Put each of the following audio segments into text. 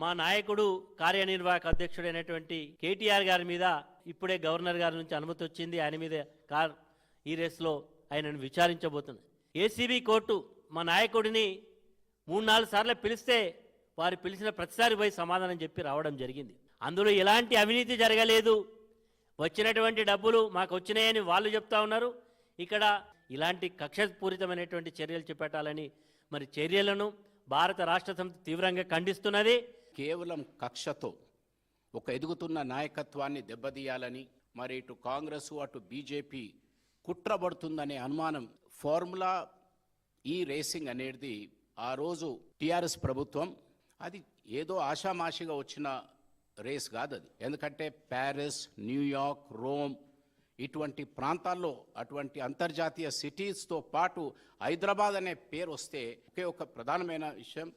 మా నాయకుడు కార్యనిర్వాహక అధ్యక్షుడైనటువంటి కేటీఆర్ గారి మీద ఇప్పుడే గవర్నర్ గారి నుంచి అనుమతి వచ్చింది. ఆయన మీద కార్ ఈ రేస్లో ఆయనను విచారించబోతుంది ఏసీబీ కోర్టు మా నాయకుడిని మూడు నాలుగు సార్లు పిలిస్తే వారు పిలిచిన ప్రతిసారి పోయి సమాధానం చెప్పి రావడం జరిగింది. అందులో ఎలాంటి అవినీతి జరగలేదు. వచ్చినటువంటి డబ్బులు మాకు వచ్చినాయని వాళ్ళు చెప్తా ఉన్నారు. ఇక్కడ ఇలాంటి కక్షపూరితమైనటువంటి చర్యలు చేపట్టాలని మరి చర్యలను భారత రాష్ట్ర సమితి తీవ్రంగా ఖండిస్తున్నది. కేవలం కక్షతో ఒక ఎదుగుతున్న నాయకత్వాన్ని దెబ్బతీయాలని మరి ఇటు కాంగ్రెస్ అటు బీజేపీ కుట్రబడుతుందనే అనుమానం ఫార్ములా ఈ రేసింగ్ అనేది ఆ రోజు టీఆర్ఎస్ ప్రభుత్వం అది ఏదో ఆషామాషిగా వచ్చిన రేస్ కాదు అది. ఎందుకంటే ప్యారిస్ న్యూయార్క్ రోమ్ ఇటువంటి ప్రాంతాల్లో అటువంటి అంతర్జాతీయ సిటీస్తో పాటు హైదరాబాద్ అనే పేరు వస్తే ఒకే ఒక ప్రధానమైన విషయం.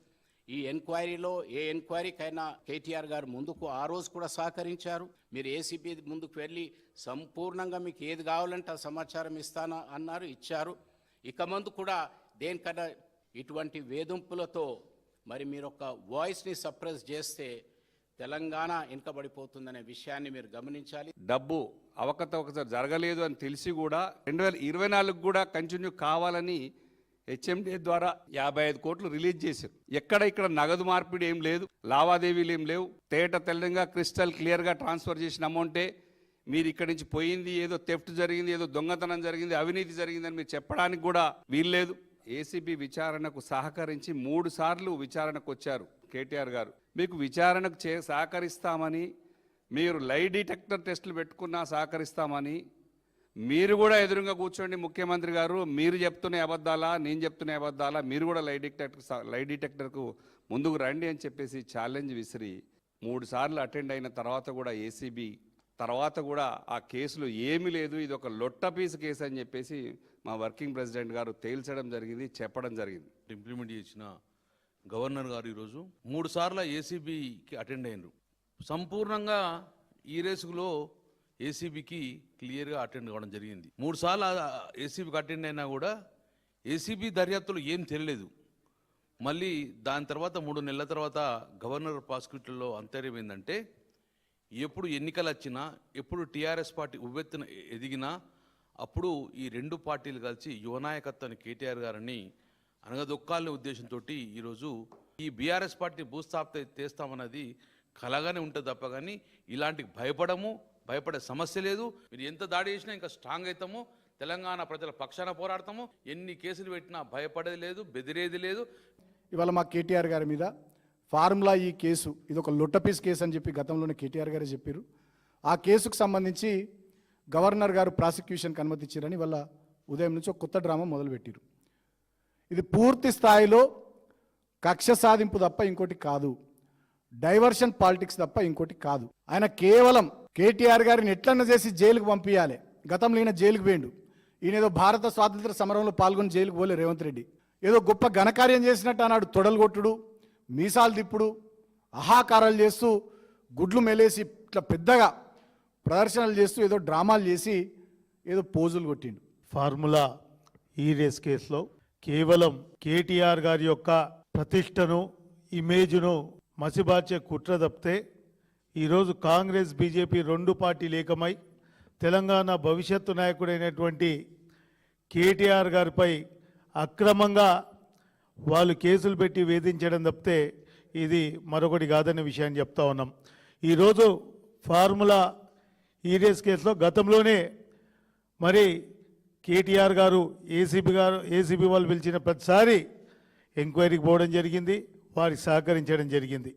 ఈ ఎంక్వైరీలో ఏ ఎంక్వైరీకైనా కేటీఆర్ గారు ముందుకు ఆ రోజు కూడా సహకరించారు. మీరు ఏసీబీ ముందుకు వెళ్ళి సంపూర్ణంగా మీకు ఏది కావాలంటే ఆ సమాచారం ఇస్తాను అన్నారు ఇచ్చారు. ఇక ముందు కూడా దేనికన్నా ఇటువంటి వేధింపులతో మరి మీరు ఒక వాయిస్ని సప్రెస్ చేస్తే తెలంగాణ వెనుకబడిపోతుందనే విషయాన్ని మీరు గమనించాలి. డబ్బు అవకతవకత జరగలేదు అని తెలిసి కూడా రెండు వేల ఇరవై నాలుగు కూడా కంటిన్యూ కావాలని హెచ్ఎండి ద్వారా యాభై ఐదు కోట్లు రిలీజ్ చేశారు. ఎక్కడ ఇక్కడ నగదు మార్పిడి ఏం లేదు లావాదేవీలు ఏం లేవు. తేట తెల్లంగా క్రిస్టల్ క్లియర్గా ట్రాన్స్ఫర్ చేసిన అమౌంటే మీరు ఇక్కడి నుంచి పోయింది ఏదో థెఫ్ట్ జరిగింది ఏదో దొంగతనం జరిగింది అవినీతి జరిగిందని మీరు చెప్పడానికి కూడా వీల్లేదు. ఏసీబీ విచారణకు సహకరించి మూడు సార్లు విచారణకు వచ్చారు కేటీఆర్ గారు. మీకు విచారణకు చే సహకరిస్తామని మీరు లై డిటెక్టర్ టెస్టులు పెట్టుకున్నా సహకరిస్తామని మీరు కూడా ఎదురుగా కూర్చోండి ముఖ్యమంత్రి గారు. మీరు చెప్తున్న అబద్ధాలా నేను చెప్తున్న అబద్ధాలా మీరు కూడా లై డిటెక్టర్ లై డిటెక్టర్కు ముందుకు రండి అని చెప్పేసి ఛాలెంజ్ విసిరి మూడు సార్లు అటెండ్ అయిన తర్వాత కూడా ఏసీబీ తర్వాత కూడా ఆ కేసులో ఏమీ లేదు. ఇది ఒక లొట్ట పీస్ కేసు అని చెప్పేసి మా వర్కింగ్ ప్రెసిడెంట్ గారు తేల్చడం జరిగింది చెప్పడం జరిగింది. ఇంప్లిమెంట్ చేసిన గవర్నర్ గారు ఈరోజు మూడు సార్లు ఏసీబీకి అటెండ్ అయినరు. సంపూర్ణంగా ఈ రేసులో ఏసీబీకి క్లియర్గా అటెండ్ కావడం జరిగింది. మూడు సార్లు ఏసీబీకి అటెండ్ అయినా కూడా ఏసీబీ దర్యాప్తులో ఏం తెలియలేదు. మళ్ళీ దాని తర్వాత మూడు నెలల తర్వాత గవర్నర్ ప్రాసిక్యూటర్లో అంతర్యం ఏంటంటే ఎప్పుడు ఎన్నికలు వచ్చినా ఎప్పుడు టీఆర్ఎస్ పార్టీ ఉవ్వెత్తున ఎదిగినా అప్పుడు ఈ రెండు పార్టీలు కలిసి యువనాయకత్వాన్ని కేటీఆర్ గారిని అనగదొక్కాలనే ఉద్దేశంతో ఈరోజు ఈ బీఆర్ఎస్ పార్టీ భూస్థాపిత చేస్తామన్నది కలగానే ఉంటుంది తప్ప కానీ ఇలాంటి భయపడము భయపడే సమస్య లేదు. మీరు ఎంత దాడి చేసినా ఇంకా స్ట్రాంగ్ అవుతాము. తెలంగాణ ప్రజల పక్షాన పోరాడతాము. ఎన్ని కేసులు పెట్టినా భయపడేది లేదు బెదిరేది లేదు. ఇవాళ మా కేటీఆర్ గారి మీద ఫార్ములా ఈ కేసు ఇది ఒక లొట్టపీస్ కేసు అని చెప్పి గతంలోనే కేటీఆర్ గారే చెప్పారు ఆ కేసుకు సంబంధించి గవర్నర్ గారు ప్రాసిక్యూషన్కి అనుమతిచ్చారని వాళ్ళ ఉదయం నుంచి ఒక కొత్త డ్రామా మొదలుపెట్టారు ఇది పూర్తి స్థాయిలో కక్ష సాధింపు తప్ప ఇంకోటి కాదు. డైవర్షన్ పాలిటిక్స్ తప్ప ఇంకోటి కాదు. ఆయన కేవలం కేటీఆర్ గారిని ఎట్లన్నా చేసి జైలుకు పంపించాలి గతంలో ఈయన జైలుకు పోయిండు. ఈయన ఏదో భారత స్వాతంత్ర సమరంలో పాల్గొని జైలుకు పోలే రేవంత్ రెడ్డి. ఏదో గొప్ప ఘనకార్యం చేసినట్టు అన్నాడు తొడలు కొట్టుడు మీసాలు తిప్పుడు అహాకారాలు చేస్తూ గుడ్లు మెలేసి ఇట్లా పెద్దగా ప్రదర్శనలు చేస్తూ ఏదో డ్రామాలు చేసి ఏదో పోజులు కొట్టిండు. ఫార్ములా ఈ రేస్ కేసులో కేవలం కేటీఆర్ గారి యొక్క ప్రతిష్టను ఇమేజ్ను మసిబార్చే కుట్ర తప్పితే ఈరోజు కాంగ్రెస్ బీజేపీ రెండు పార్టీలు ఏకమై తెలంగాణ భవిష్యత్తు నాయకుడైనటువంటి కేటీఆర్ గారిపై అక్రమంగా వాళ్ళు కేసులు పెట్టి వేధించడం తప్పితే ఇది మరొకటి కాదనే విషయాన్ని చెప్తా ఉన్నాం. ఈరోజు ఫార్ములా ఈరియస్ కేసులో గతంలోనే మరి కేటీఆర్ గారు ఏసీబీ గారు ఏసీబీ వాళ్ళు పిలిచిన ప్రతిసారి ఎంక్వైరీకి పోవడం జరిగింది వారికి సహకరించడం జరిగింది.